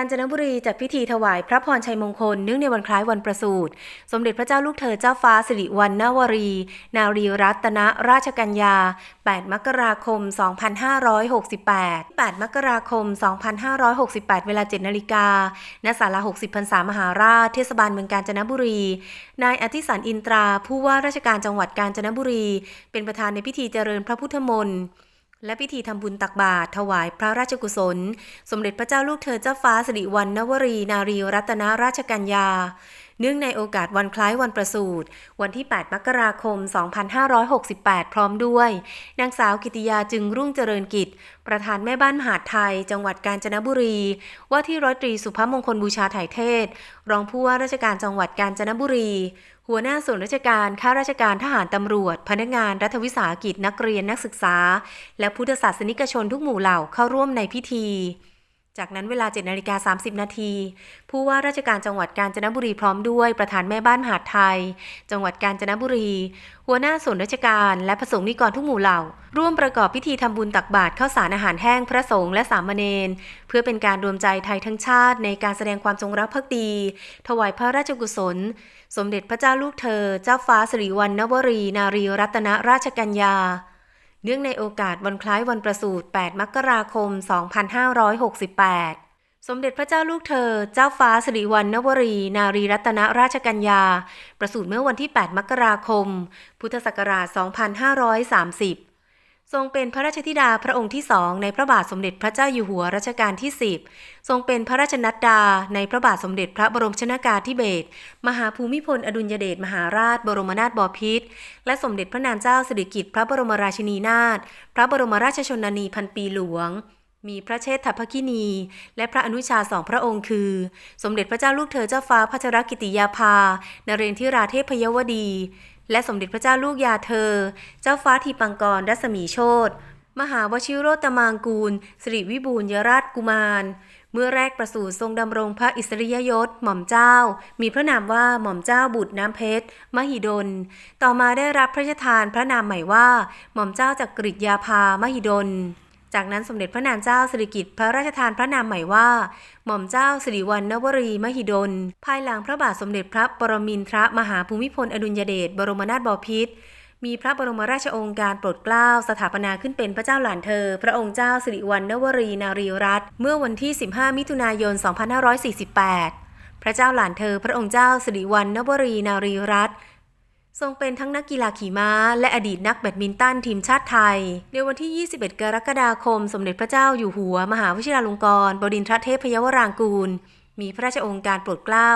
าญจนบุรีจัดพิธีถวายพระพรชัยมงคลเนื่องในวันคล้ายวันประสูติสมเด็จพระเจ้าลูกเธอเจ้าฟ้าสิริวัณณวรี นารีรัตนราชกัญญา 8 มกราคม 2568 8 มกราคม 2568 เวลา 7 นาฬิกาณศาลา 60พรรษามหาราช เทศบาลเมืองกาญจนบุรี นายอธิสันอินตราผู้ว่าราชการจังหวัดกาญจนบุรี เป็นประธานในพิธีเจริญพระพุทธมนต์ และพิธีทำบุญตักบาตรถวายพระราชกุศล สมเด็จพระเจ้าลูกเธอเจ้าฟ้าสิริวัณณวรี นารีรัตนราชกัญญา เนื่องในโอกาสวันคล้ายวันประสูติวันที่ 8 มกราคม 2568 พร้อมด้วย นางสาวกิติยาจึงรุ่งเจริญกิจ ประธานแม่บ้านมหาดไทย จังหวัดกาญจนบุรี ว่าที่ร้อยตรีสุภมงคลบูชาถ่ายเทศ รองผู้ว่าราชการจังหวัดกาญจนบุรี หัวหน้าส่วนราชการ ข้าราชการทหารตำรวจ พนักงานรัฐวิสาหกิจนักเรียนนักศึกษา และพุทธศาสนิกชนทุกหมู่เหล่าเข้าร่วมในพิธี จากนั้นเวลา7นาฬิกา30 นาที ผู้ว่าราชการจังหวัดกาญจนบุรีพร้อมด้วยประธานแม่บ้านมหาดไทย จังหวัดกาญจนบุรี หัวหน้าส่วนราชการและประสงค์นิกรทุกหมู่เหล่า ร่วมประกอบพิธีทำบุญตักบาตรข้าวสารอาหารแห้งพระสงฆ์และสามเณรเพื่อเป็นการรวมใจไทยทั้งชาติในการแสดงความจงรักภักดี ถวายพระราชกุศล สมเด็จพระเจ้าลูกเธอ เจ้าฟ้าสิริวัณณวรี นารีรัตนราชกัญญา เนื่องในโอกาสวันคล้ายวันประสูติ 8 มกราคม 2568 สมเด็จพระเจ้าลูกเธอ เจ้าฟ้าสิริวัณณวรี นารีรัตนราชกัญญา ประสูติเมื่อวันที่ 8 มกราคม พุทธศักราช 2530 ทรงเป็นพระราชธิดาพระองค์ที่สองในพระบาทสมเด็จพระเจ้าอยู่หัวรัชกาลที่ 10 ทรงเป็นพระราชนัดดาในพระบาทสมเด็จพระบรมชนากาธิเบศรมหาภูมิพลอดุลยเดชมหาราช บรมนาถบพิตรและสมเด็จพระนางเจ้าสิริกิติ์พระบรมราชินีนาถพระบรมราชชนนีพันปีหลวง มีพระเชษฐพคินี และพระอนุชาสองพระองค์คือ สมเด็จพระเจ้าลูกเธอเจ้าฟ้าพัชรกิติยาภา นเรนทิราเทพยวดี และสมเด็จพระเจ้าลูกยาเธอ เจ้าฟ้าทีปังกรรัศมีโชตมหาวชิโรตมางกูลสิริวิบูลยราชกุมาร เมื่อแรกประสูติทรงดำรงพระอิสริยยศหม่อมเจ้า มีพระนามว่าหม่อมเจ้าบุตรน้ำเพชร มหิดล ต่อมาได้รับพระราชทานพระนามใหม่ว่า หม่อมเจ้าจักริยาภามหิดล จากนั้นสมเด็จพระนางเจ้าสิริกิติ์พระราชทานพระนามใหม่ว่า หม่อมเจ้าสิริวัณณวรีมหิดล ภายหลังพระบาทสมเด็จพระปรมินทรมหาภูมิพลอดุลยเดชบรมนาถบพิตรมีพระบรมราชโองการโปรดเกล้าสถาปนาขึ้นเป็นพระเจ้าหลานเธอ พระองค์เจ้าสิริวัณณวรีนารีรัตน์เมื่อวันที่ 15 มิถุนายน 2548 พระเจ้าหลานเธอ พระองค์เจ้าสิริวัณณวรีนารีรัตน์ ทรงเป็นทั้งนักกีฬาขี่ม้า และอดีตนักแบดมินตันทีมชาติไทย ในวันที่ 21 กรกฎาคม สมเด็จพระเจ้าอยู่หัว มหาวชิราลงกรณ์บดินทรเทพยวรางกูล มีพระราชองค์การโปรดเกล้า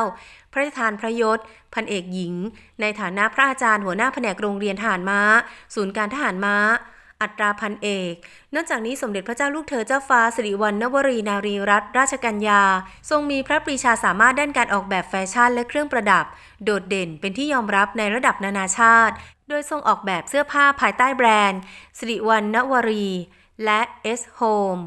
พระราชทานพระยศ พันเอกหญิง ในฐานะพระอาจารย์หัวหน้าแผนกโรงเรียนทหารม้า ศูนย์การทหารม้า อัตราพันเอก นอกจากนี้สมเด็จพระเจ้าลูกเธอเจ้าฟ้าสิริวัณณวรีนารีรัตนราชกัญญา ทรงมีพระปรีชาสามารถด้านการออกแบบแฟชั่นและเครื่องประดับ โดดเด่นเป็นที่ยอมรับในระดับนานาชาติ โดยทรงออกแบบเสื้อผ้าภายใต้แบรนด์สิริวัณณวรี และ S Home